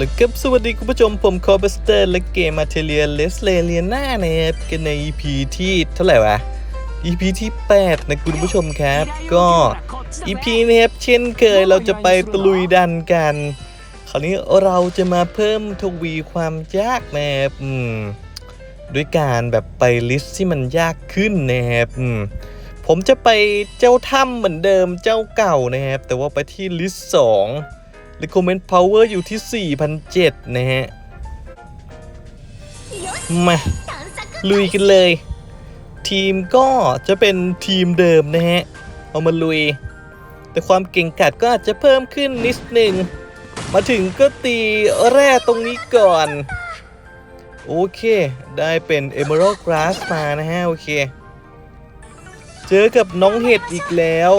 แล้วก็สวัสดีคุณผู้ชมผมคอร์เบสเตอร์และเกมมาเทเลียเลสเลเลียนานะครับกันใน EP ที่เท่าไหร่วะ EP ที่ 8 นะคุณผู้ชมครับ ก็ EP นะครับเช่นเคยเราจะไปตะลุยดันกัน คราวนี้เราจะมาเพิ่มทวีความยากนะครับด้วยการแบบไปลิสต์ที่มันยากขึ้นนะครับผมจะไปเจ้าถ้ำเหมือนเดิมเจ้าเก่านะครับแต่ว่าไปที่ลิสต์2 Recommend Power อยู่ที่ 4,007นะฮะ มา ลุยกันเลย ทีมก็จะเป็นทีมเดิมนะฮะ เอามาลุย แต่ความเก่งกาจก็อาจจะเพิ่มขึ้นนิดหนึ่ง มาถึงก็ตีแร่ตรงนี้ก่อน โอเค ได้เป็น Emerald Grass มานะฮะ โอเค เจอกับน้องเห็ดอีกแล้ว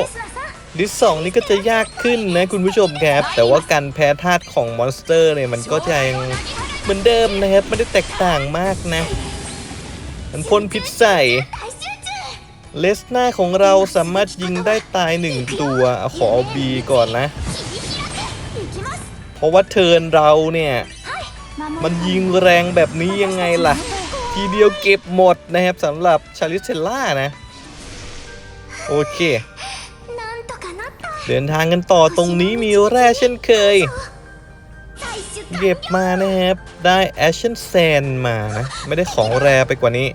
ลิสสองนี่ก็จะยากขึ้นนะคุณผู้ชมครับ แต่ว่าการแพ้ธาตุของมอนสเตอร์เนี่ยมันก็จะยังเหมือนเดิมนะครับ ไม่ได้แตกต่างมากนะ มันพ่นพิษใส่เลสหน้าของเราสามารถยิงได้ตายหนึ่งตัวเอาขอเอาบีก่อนนะ เพราะว่าเทิร์นเราเนี่ย มันยิงแรงแบบนี้ยังไงล่ะ ทีเดียวเก็บหมดนะครับสำหรับชาลิสเซล่านะ โอเค เดินทางกันต่อตรงนี้มีแร่เช่นเคย เก็บมานะครับ ได้แอชเชนแซนมานะ ไม่ได้ของแรไปกว่านี้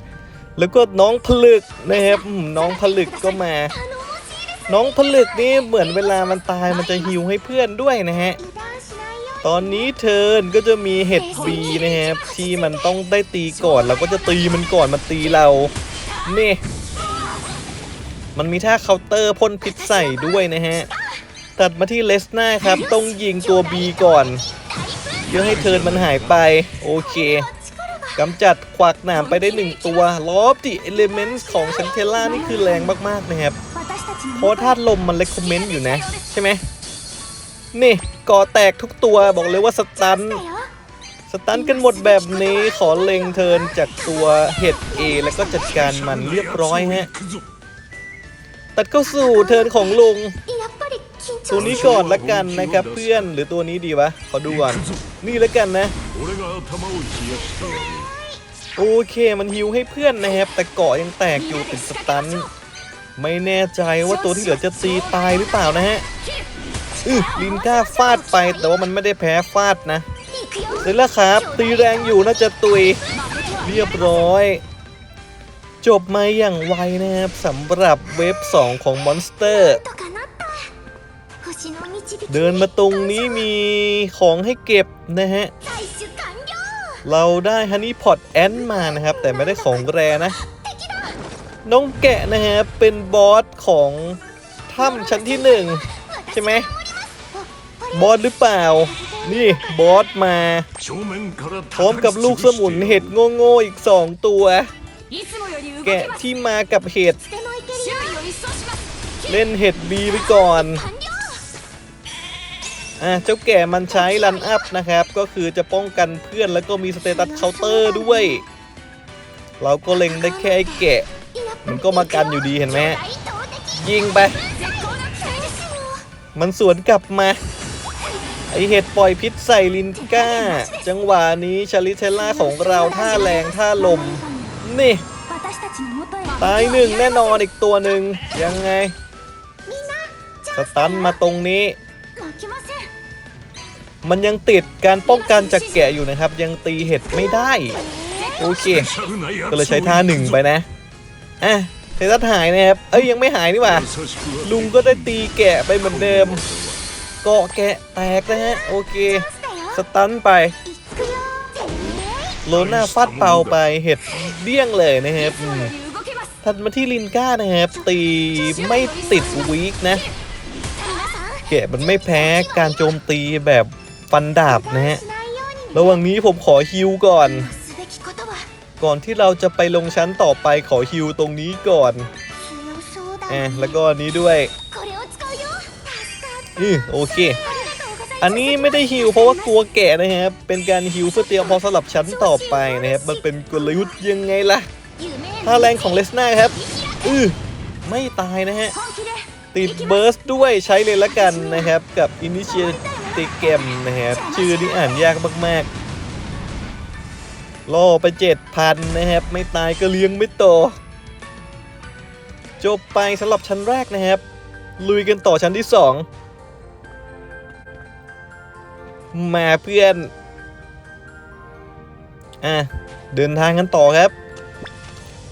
แล้วก็น้องผลึกนะครับน้องผลึกก็มา น้องผลึกนี่เหมือนเวลามันตายมันจะฮิวให้เพื่อนด้วยนะฮะตอนนี้เทิร์นก็จะมีเห็ดบีนะครับที่มันต้องได้ตีก่อน เราก็จะตีมันก่อนมันตีเรานี่มันมีท่าเคาน์เตอร์พ่นพิษใส่ด้วยนะฮะ ตัดมาที่เลสนาครับ ต้องยิงตัว B ก่อน เพื่อให้เทิร์นมันหายไป โอเคกำจัดควักหนามไปได้หนึ่งตัวลอบดิเอลิเมนต์ของชันเทล่านี่คือแรงมาก ๆ นะครับ เพราะธาตุลมมันเลคคอมเมนต์อยู่นะ ใช่ไหม นี่ก่อแตกทุกตัวบอกเลยว่าสตัน สตันกันหมดแบบนี้ขอเล็งเทิร์นจากตัวเห็ด A แล้วก็จัดการมันเรียบร้อยฮะ ตัดเข้าสู่เทิร์นของลุง ตัวนี้ก่อนละกันนะครับเพื่อนหรือตัวนี้ดีวะขอดูก่อนนี่ละกันนะโอเคมันฮิวให้เพื่อนนะครับแต่เกาะยังแตกอยู่ติดสตัน ไม่แน่ใจว่าตัวที่เหลือจะซีตายหรือเปล่านะฮะอืลินก้าฟาดไปแต่ว่ามันไม่ได้แพ้ฟาดนะเสร็จแล้วครับ ตีแรงอยู่น่าจะตุยเรียบร้อย จบมาอย่างไวนะครับสำหรับเว็บ 2 ของมอนสเตอร์ เดินมาตรงนี้มีของให้เก็บนะฮะ เราได้ฮันนี่พอตแอนมานะครับ แต่ไม่ได้ของแรนะ น้องแกะนะฮะ เป็นบอสของถ้ำชั้นที่หนึ่งใช่ไหมบอสหรือเปล่า นี่บอสมา พร้อมกับลูกสมุนเห็ดโง่ๆอีกสองตัว แกะที่มากับเห็ด เล่นเห็ดบีไปก่อน อะเจ้าแก่มันใช้รันอัพนะครับ ก็คือจะป้องกันเพื่อนแล้วก็มีสเตตัสเคาน์เตอร์ด้วย เราก็เล็งได้แค่ไอ้แกะ มันก็มากันอยู่ดีเห็นไหมฮะยิงไป มันสวนกลับมา ไอเห็ดปล่อยพิษใส่ลินก้า จังหวะนี้ชาลิเทลล่าของเราท่าแรงท่าลม นี่ ตายหนึ่งแน่นอนอีกตัวหนึ่งยังไง สตันมาตรงนี้ มันยังติดการป้องกันจากแกะอยู่นะครับ ยังตีเห็ดไม่ได้ โอเค ก็เลยใช้ท่าหนึ่งไปนะอะเซตัสหายนะครับ เอ้ยยังไม่หายนี่หว่า ลุงก็ได้ตีแกะไปเหมือนเดิม เกาะแกะแตกนะฮะ โอเค สตันไป โลน่าฟาดเป่าไปเห็ดเดี้ยงเลยนะครับถัดมาที่ลินก้านะครับ ตีไม่ติดวีกนะ แกะมันไม่แพ้การโจมตีแบบ ฟันดาบนะฮะ ระหว่างนี้ผมขอฮิวก่อน ก่อนที่เราจะไปลงชั้นต่อไปขอฮิวตรงนี้ก่อนอะแล้วก็อันนี้ด้วยอือโอเค อันนี้ไม่ได้ฮิวเพราะว่ากลัวแก่นะครับ เป็นการฮิวเพื่อเตรียมพอสำหรับชั้นต่อไปนะครับ มันเป็นกลยุทธ์ยังไงล่ะท่าแรงของเลสนาครับ อือไม่ตายนะฮะ ติดเบิร์สด้วยใช้เลยละกันนะครับ กับ Initiate ติเกมนะครับชื่อนี่อ่านยากมากๆล่อไปเจ็ดพันนะครับ ไม่ตายก็เลี้ยงไม่โต จบไปสำหรับชั้นแรกนะครับ ลุยกันต่อชั้นที่สองมาเพื่อน อะ เดินทางกันต่อครับ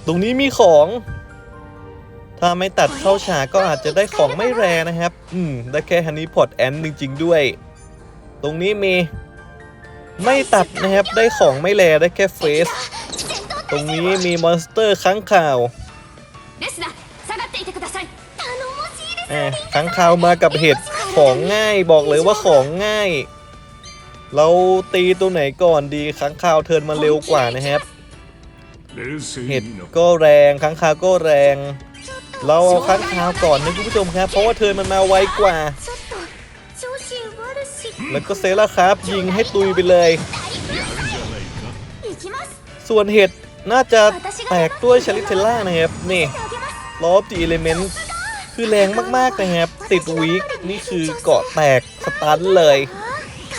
ตรงนี้มีของ ถ้าไม่ตัดเข้าฉากก็อาจจะได้ของไม่แรนะครับ อืม ได้แค่ฮันนี่พอตแอนจริง ๆ ด้วย ตรงนี้มีไม่ตัดนะครับได้ของไม่แลได้แค่เฟส ตรงนี้มีมอนสเตอร์ค้างข่าวค้างข่าวมากับเห็ดของง่ายบอกเลยว่าของง่าย เราตีตัวไหนก่อนดีค้างข่าวเทินมาเร็วกว่านะครับ เห็ดก็แรงค้างข่าวก็แรง เราเอาค้างข่าวก่อนนะคุณผู้ชมครับ เพราะว่าเทินมันมาไวกว่า แล้วก็เซล่าครับยิงให้ตุยไปเลย ส่วนเห็ดน่าจะแตกด้วยชาริเทล่านะครับ นี่ลอบจีเอเลเมนต์คือแรงมากๆนะครับ ติดวีคนี่คือเกาะแตกสตันเลย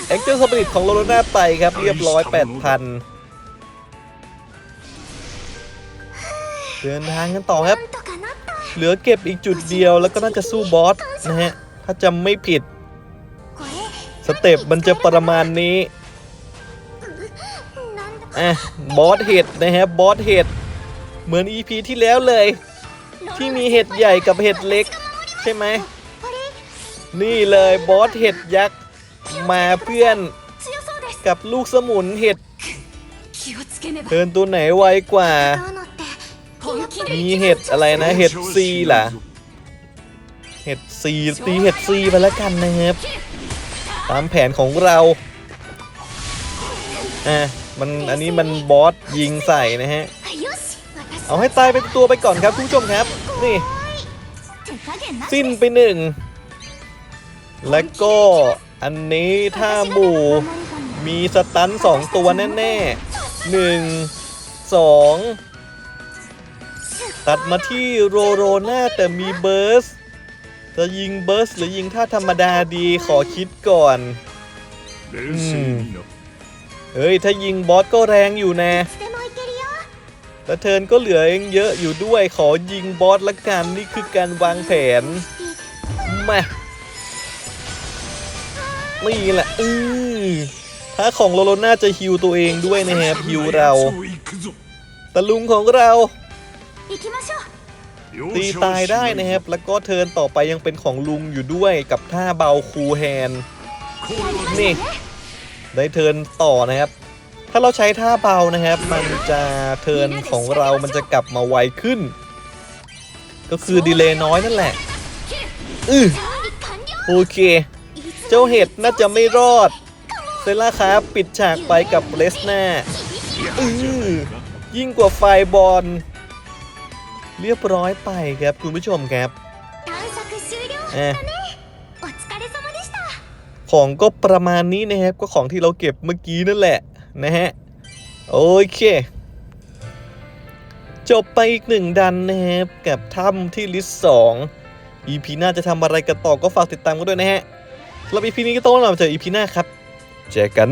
เอ็กเจอร์สปิริตของโรโลน่าไปครับ เรียบร้อย 8,000 เดินทางกันต่อครับ เหลือเก็บอีกจุดเดียวแล้วก็น่าจะสู้บอสนะฮะ ถ้าจำไม่ผิด สเต็ปมันจะประมาณนี้อะบอสเห็ดนะฮะบอสเห็ดเหมือนอีพีที่แล้วเลย ที่มีเห็ดใหญ่กับเห็ดเล็ก ใช่ไหม นี่เลยบอสเห็ดยักษ์มาเพื่อนกับลูกสมุนเห็ดเพื่อนตัวไหนไวกว่า มีเห็ดอะไรนะ เห็ดซีเหรอเห็ดซีตีเห็ดซีไปแล้วกันนะครับ ตามแผนของเราอะมันอันนี้มันบอสยิงใส่นะฮะ เอาให้ตายเป็นตัวไปก่อนครับคุณผู้ชมครับ นี่ สิ้นไปหนึ่ง และก็อันนี้ถ้าหมู่มีสตันสองตัวแน่ๆหนึ่งสองตัดมาที่โรโรน่าแต่มีเบิร์ส จะยิงเบิร์สหรือยิงท่าธรรมดาดีขอคิดก่อน เฮ้ย ถ้ายิงบอสก็แรงอยู่นะแล้วเทินก็เหลือเองเยอะอยู่ด้วยขอยิงบอสละกันนี่คือการวางแผนมานี่แหละอือถ้าของโลโลน่าจะฮิวตัวเองด้วยนะฮะฮิวเราแต่ลุงของเรา ตีตายได้นะครับ แล้วก็เทินต่อไปยังเป็นของลุงอยู่ด้วยกับท่าเบาคูแฮนนี่ ได้เทินต่อนะครับ ถ้าเราใช้ท่าเบานะครับ มันจะเทินของเรามันจะกลับมาไวขึ้น ก็คือดีเลย์น้อยนั่นแหละอือโอเค เจ้าเห็ดน่าจะไม่รอดเซล่าครับปิดฉากไปกับเลสแน่อือยิ่งกว่าไฟบอล เรียบร้อยไปครับคุณผู้ชมครับของก็ประมาณนี้นะครับ ก็ของที่เราเก็บเมื่อกี้นั่นแหละนะฮะ โอเค จบไปอีกหนึ่งดันนะครับกับถ้ำที่ลิสสองอีพีหน้าจะทำอะไรกันต่อก็ฝากติดตามกันด้วยนะฮะสำหรับอีพีนี้ก็ต้องลาไปเจออีพีหน้าครับ เจอกัน